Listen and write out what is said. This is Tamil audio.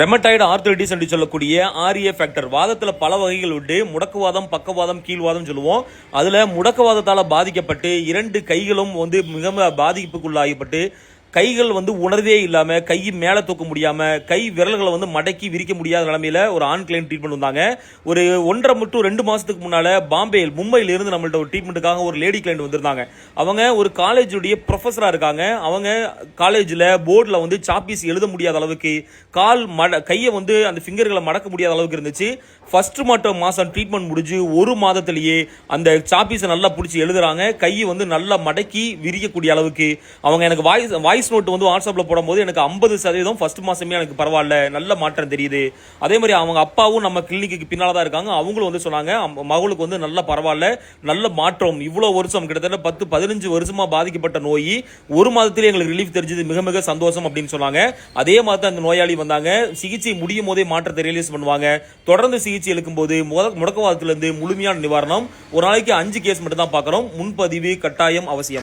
ரெமட்டாய்டு ஆர்த்தரைட்டிஸ் என்று சொல்லக்கூடிய ஆர்ஏ ஃபேக்டர் வாதத்தில் பல வகைகள் உண்டு. முடக்குவாதம் பக்கவாதம் கீழ்வாதம் சொல்லுவோம். அதில் முடக்குவாதத்தால் பாதிக்கப்பட்டு இரண்டு கைகளும் வந்து மிக பாதிப்புக்குள்ளாகப்பட்டு கைகள் வந்து உணர்வே இல்லாமல் கை மேலே தூக்க முடியாமல் கை விரல்களை வந்து மடக்கி விரிக்க முடியாத நிலமையில் ஒரு ஆண் கிளைண்ட் ட்ரீட்மெண்ட் வந்தாங்க. ஒரு ஒன்றரை மட்டும் ரெண்டு மாதத்துக்கு முன்னால் பாம்பே மும்பையில் இருந்து நம்மள்ட்ட ஒரு ட்ரீட்மெண்ட்டுக்காக ஒரு லேடி கிளைண்ட் வந்திருந்தாங்க. அவங்க ஒரு காலேஜுடைய ப்ரொஃபஸராக இருக்காங்க. அவங்க காலேஜில் போர்டில் வந்து சாப்பீஸ் எழுத முடியாத அளவுக்கு கால் மட கையை வந்து அந்த ஃபிங்கர்களை மடக்க முடியாத அளவுக்கு இருந்துச்சு. ஃபஸ்ட்டு மட்டும் மாதம் ட்ரீட்மெண்ட் முடிஞ்சு ஒரு மாதத்திலேயே அந்த சாப்பீஸை நல்லா பிடிச்சி எழுதுறாங்க. கையை வந்து நல்லா மடக்கி விரிக்கக்கூடிய அளவுக்கு. அவங்க எனக்கு வாய்ஸ் வாய்ஸ் நோட் வந்து வாட்ஸ்அப்பில் போடும்போது எனக்கு ஐம்பது சதவீதம் ஃபர்ஸ்ட் மாதமே எனக்கு பரவாயில்ல. நல்ல மாற்றம் தெரியுது. அதே மாதிரி அவங்க அப்பாவும் நம்ம கிளினிக்கு பின்னால் தான் இருக்காங்க. அவங்களும் வந்து சொன்னாங்க மகளுக்கு வந்து நல்ல பரவாயில்ல. நல்ல மாற்றம். இவ்வளோ வருஷம் கிட்டத்தட்ட பத்து பதினஞ்சு வருஷமாக பாதிக்கப்பட்ட நோய் ஒரு மாதத்திலே எங்களுக்கு ரிலீஃப் தெரிஞ்சது. மிக மிக சந்தோஷம் அப்படின்னு சொன்னாங்க. அதே மாதிரி தான் அந்த நோயாளி வந்தாங்க. சிகிச்சை முடியும் போதே மாற்றத்தை ரியலைஸ் பண்ணுவாங்க. தொடர்ந்து சிகிச்சை எடுக்கும்போது முத- முடக்கவாதத்திலிருந்து முழுமையான நிவாரணம். ஒரு நாளைக்கு அஞ்சு கேஸ் மட்டும் தான் பார்க்குறோம். முன்பதிவு கட்டாயம் அவசியம்.